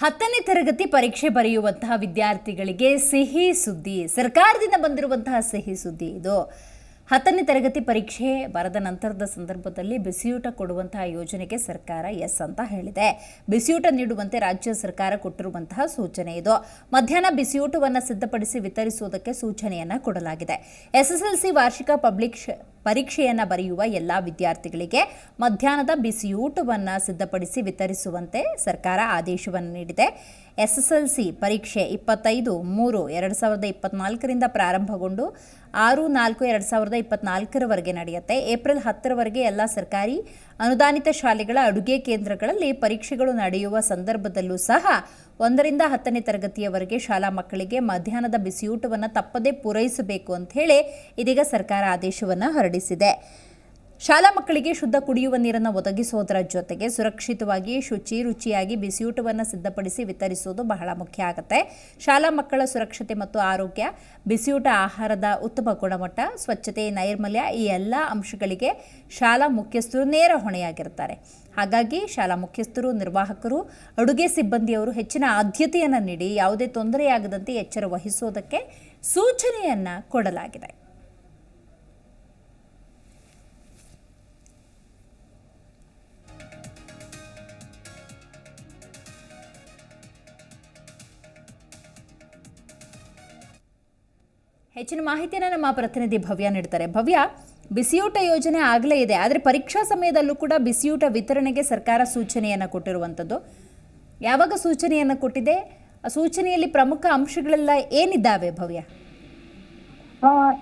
ಹತ್ತನೇ ತರಗತಿ ಪರೀಕ್ಷೆ ಬರೆಯುವಂತಹ ವಿದ್ಯಾರ್ಥಿಗಳಿಗೆ ಸಿಹಿ ಸುದ್ದಿ, ಸರ್ಕಾರದಿಂದ ಬಂದಿರುವಂತಹ ಸಿಹಿ ಸುದ್ದಿ ಇದು. ಹತ್ತನೇ ತರಗತಿ ಪರೀಕ್ಷೆ ಬರೆದ ನಂತರದ ಸಂದರ್ಭದಲ್ಲಿ ಬಿಸಿಯೂಟ ಕೊಡುವಂತಹ ಯೋಜನೆಗೆ ಸರ್ಕಾರ ಎಸ್ ಅಂತ ಹೇಳಿದೆ. ಬಿಸಿಯೂಟ ನೀಡುವಂತೆ ರಾಜ್ಯ ಸರ್ಕಾರ ಕೊಟ್ಟಿರುವಂತಹ ಸೂಚನೆ ಇದು. ಮಧ್ಯಾಹ್ನ ಬಿಸಿಯೂಟವನ್ನು ಸಿದ್ಧಪಡಿಸಿ ವಿತರಿಸುವುದಕ್ಕೆ ಸೂಚನೆಯನ್ನು ಕೊಡಲಾಗಿದೆ. ಎಸ್ಎಸ್ಎಲ್ಸಿ ವಾರ್ಷಿಕ ಪಬ್ಲಿಕ್ ಪರೀಕ್ಷೆಯನ್ನ ಬರೆಯುವ ಎಲ್ಲ ವಿದ್ಯಾರ್ಥಿಗಳಿಗೆ ಮಧ್ಯಾಹ್ನದ ಬಿಸಿಯೂಟವನ್ನು ಸಿದ್ಧಪಡಿಸಿ ವಿತರಿಸುವಂತೆ ಸರ್ಕಾರ ಆದೇಶವನ್ನು ನೀಡಿದೆ. ಎಸ್ಎಸ್ಎಲ್ಸಿ ಪರೀಕ್ಷೆ ಇಪ್ಪತ್ತೈದು, ಮೂರು, ಎರಡು ಸಾವಿರದ ಇಪ್ಪತ್ನಾಲ್ಕರಿಂದ ಪ್ರಾರಂಭಗೊಂಡು ಆರು, ನಾಲ್ಕು, ಎರಡು ಸಾವಿರದ ಇಪ್ಪತ್ನಾಲ್ಕರವರೆಗೆ ನಡೆಯುತ್ತೆ. ಏಪ್ರಿಲ್ ಹತ್ತರವರೆಗೆ ಎಲ್ಲ ಸರ್ಕಾರಿ ಅನುದಾನಿತ ಶಾಲೆಗಳ ಅಡುಗೆ ಕೇಂದ್ರಗಳಲ್ಲಿ ಪರೀಕ್ಷೆಗಳು ನಡೆಯುವ ಸಂದರ್ಭದಲ್ಲೂ ಸಹ ಒಂದರಿಂದ ಹತ್ತನೇ ತರಗತಿಯವರೆಗೆ ಶಾಲಾ ಮಕ್ಕಳಿಗೆ ಮಧ್ಯಾಹ್ನದ ಬಿಸಿಯೂಟವನ್ನು ತಪ್ಪದೇ ಪೂರೈಸಬೇಕು ಅಂತ ಹೇಳಿ ಇದೀಗ ಸರ್ಕಾರ ಆದೇಶವನ್ನು ಹೊರಡಿಸಿದೆ. ಶಾಲಾ ಮಕ್ಕಳಿಗೆ ಶುದ್ಧ ಕುಡಿಯುವ ನೀರನ್ನು ಒದಗಿಸುವುದರ ಜೊತೆಗೆ ಸುರಕ್ಷಿತವಾಗಿ ಶುಚಿ ರುಚಿಯಾಗಿ ಬಿಸಿಯೂಟವನ್ನು ಸಿದ್ಧಪಡಿಸಿ ವಿತರಿಸುವುದು ಬಹಳ ಮುಖ್ಯ ಆಗುತ್ತೆ. ಶಾಲಾ ಮಕ್ಕಳ ಸುರಕ್ಷತೆ ಮತ್ತು ಆರೋಗ್ಯ, ಬಿಸಿಯೂಟ ಆಹಾರದ ಉತ್ತಮ ಗುಣಮಟ್ಟ, ಸ್ವಚ್ಛತೆ, ನೈರ್ಮಲ್ಯ ಈ ಎಲ್ಲ ಅಂಶಗಳಿಗೆ ಶಾಲಾ ಮುಖ್ಯಸ್ಥರು ನೇರ ಹೊಣೆಯಾಗಿರ್ತಾರೆ ಹಾಗಾಗಿ ಶಾಲಾ ಮುಖ್ಯಸ್ಥರು, ನಿರ್ವಾಹಕರು, ಅಡುಗೆ ಸಿಬ್ಬಂದಿಯವರು ಹೆಚ್ಚಿನ ಆದ್ಯತೆಯನ್ನು ನೀಡಿ ಯಾವುದೇ ತೊಂದರೆಯಾಗದಂತೆ ಎಚ್ಚರ ವಹಿಸುವುದಕ್ಕೆ ಸೂಚನೆಯನ್ನು ಕೊಡಲಾಗಿದೆ. ಹೆಚ್ಚಿನ ಮಾಹಿತಿಯನ್ನು ನಮ್ಮ ಪ್ರತಿನಿಧಿ ಭವ್ಯ ನೀಡ್ತಾರೆ. ಭವ್ಯ, ಬಿಸಿಯೂಟ ಯೋಜನೆ ಆಗಲೇ ಇದೆ, ಆದರೆ ಪರೀಕ್ಷಾ ಸಮಯದಲ್ಲೂ ಕೂಡ ಬಿಸಿಯೂಟ ವಿತರಣೆಗೆ ಸರ್ಕಾರ ಸೂಚನೆಯನ್ನು ಕೊಟ್ಟಿರುವಂಥದ್ದು ಯಾವಾಗ ಸೂಚನೆಯನ್ನು ಕೊಟ್ಟಿದೆ? ಆ ಸೂಚನೆಯಲ್ಲಿ ಪ್ರಮುಖ ಅಂಶಗಳೆಲ್ಲ ಏನಿದ್ದಾವೆ ಭವ್ಯ?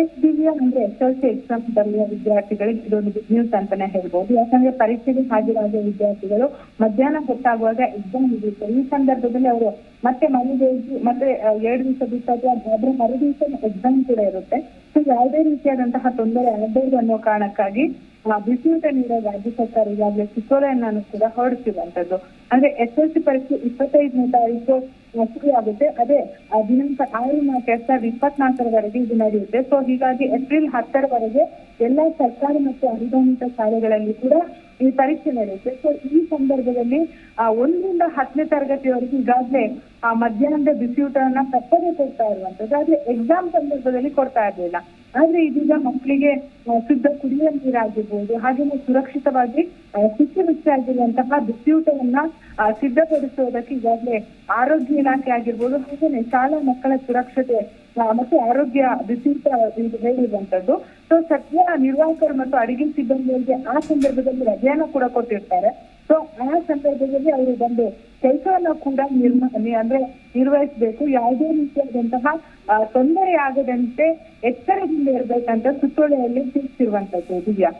ಎಸ್ ದಿವ್ಯಾ ಅಂದ್ರೆ ಎಸ್ ಎಲ್ ಸಿ ಎಕ್ಸಾಮ್ ಬರೆಯುವ ವಿದ್ಯಾರ್ಥಿಗಳಿಗೆ ಇದೊಂದು ಗುಡ್ ನ್ಯೂಸ್ ಅಂತಾನೆ ಹೇಳ್ಬೋದು. ಯಾಕಂದ್ರೆ ಪರೀಕ್ಷೆಗೆ ಹಾಜರಾಗುವ ವಿದ್ಯಾರ್ಥಿಗಳು ಮಧ್ಯಾಹ್ನ ಹೊತ್ತಾಗುವಾಗ ಎಕ್ಸಾಮ್ ಇರುತ್ತೆ ಈ ಸಂದರ್ಭದಲ್ಲಿ ಅವರು ಮತ್ತೆ ಮರುದಿವಸ ಮತ್ತೆ ಎರಡು ದಿವಸ ಬಿಟ್ಟು ಅದ್ರ ಮರು ದಿವಸ ಎಕ್ಸಾಮ್ ಕೂಡ ಇರುತ್ತೆ. ಸೊ ಯಾವುದೇ ರೀತಿಯಾದಂತಹ ತೊಂದರೆ ಆಗಬಹುದು ಅನ್ನೋ ಕಾರಣಕ್ಕಾಗಿ ಬಿಸಿಯೂಟ ನೀಡೋ ರಾಜ್ಯ ಸರ್ಕಾರ ಈಗಾಗಲೇ ಸುತ್ತೋಲೆಯನ್ನು ಕೂಡ ಹೊರಡಿಸಿರುವಂತದ್ದು. ಅಂದ್ರೆ ಎಸ್ ಎಲ್ ಸಿ ಪರೀಕ್ಷೆ ಇಪ್ಪತ್ತೈದನೇ ತಾರೀಕು ಆಗುತ್ತೆ. ಅದೇ ದಿನಾಂಕ ಆರು ನಾಲ್ಕು ಎರಡ್ ಸಾವಿರದ ಇಪ್ಪತ್ನಾಲ್ಕರವರೆಗೆ ಇದು ನಡೆಯುತ್ತೆ. ಸೊ ಹೀಗಾಗಿ ಏಪ್ರಿಲ್ ಹತ್ತರವರೆಗೆ ಎಲ್ಲಾ ಸರ್ಕಾರಿ ಮತ್ತು ಅನುದಾನಿತ ಶಾಲೆಗಳಲ್ಲಿ ಕೂಡ ಈ ಪರೀಕ್ಷೆ ನಡೆಯುತ್ತೆ. ಸೊ ಈ ಸಂದರ್ಭದಲ್ಲಿ ಆ, ಒಂದರಿಂದ ಹತ್ತನೇ ತರಗತಿಯವರೆಗೆ ಈಗಾಗಲೇ ಆ ಮಧ್ಯಾಹ್ನದ ಬಿಸಿಯೂಟವನ್ನ ತಪ್ಪದೇ ಕೊಡ್ತಾ ಇರುವಂತದ್ದು. ಆದ್ರೆ ಎಕ್ಸಾಮ್ ಸಂದರ್ಭದಲ್ಲಿ ಕೊಡ್ತಾ ಇರ್ಲಿಲ್ಲ. ಆದ್ರೆ ಇದೀಗ ಮಕ್ಕಳಿಗೆ ಶುದ್ಧ ಕುಡಿಯುವ ನೀರಾಗಿರ್ಬೋದು ಹಾಗೇನೆ ಸುರಕ್ಷಿತವಾಗಿ ಆ, ಶುಚಿ ರುಚಿಯಾಗಿರುವಂತಹ ಬಿಸಿಯೂಟವನ್ನ ಸಿದ್ಧಪಡಿಸುವುದಕ್ಕೆ ಈಗಾಗಲೇ ಆರೋಗ್ಯ ಇಲಾಖೆ ಆಗಿರ್ಬೋದು ಹಾಗೇನೆ ಶಾಲಾ ಮಕ್ಕಳ ಸುರಕ್ಷತೆ ಮತ್ತು ಮತ್ತೆ ಆರೋಗ್ಯ ಬಿಸಿಯೂಟ ಎಂದು ಹೇಳಿರುವಂತದ್ದು ಸೊ ಸದ್ಯ ನಿರ್ವಾಹಕರು ಮತ್ತು ಅಡಿಗೆ ಸಿಬ್ಬಂದಿಗಳಿಗೆ ಆ ಸಂದರ್ಭದಲ್ಲಿ ರಜೆಯನ್ನ ಕೂಡ ಕೊಟ್ಟಿರ್ತಾರೆ. ಸೊ ಆ ಸಂದರ್ಭದಲ್ಲಿ ಅವರು ಬಂದು ಕೆಲಸವನ್ನ ಕೂಡ ನಿರ್ಮ ಅಂದ್ರೆ ನಿರ್ವಹಿಸಬೇಕು. ಯಾವುದೇ ರೀತಿಯಾದಂತಹ ತೊಂದರೆ ಆಗದಂತೆ ಎಚ್ಚರದಿಂದ ಇರಬೇಕಂತ ಸುತ್ತೋಲೆಯಲ್ಲಿ ತಿಳಿಸಿರುವಂತದ್ದು ದಿವ್ಯಾ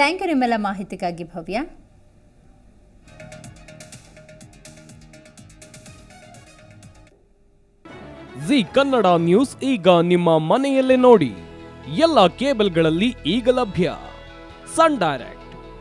ಥ್ಯಾಂಕ್ ಯು ನಿಮ್ಮೆಲ್ಲ ಮಾಹಿತಿಗಾಗಿ ಭವ್ಯ. ಜಿ ಕನ್ನಡ ನ್ಯೂಸ್ ಈಗ ನಿಮ್ಮ ಮನೆಯಲ್ಲೇ ನೋಡಿ. ಎಲ್ಲ ಕೇಬಲ್ಗಳಲ್ಲಿ ಈಗ ಲಭ್ಯ. Sun Direct.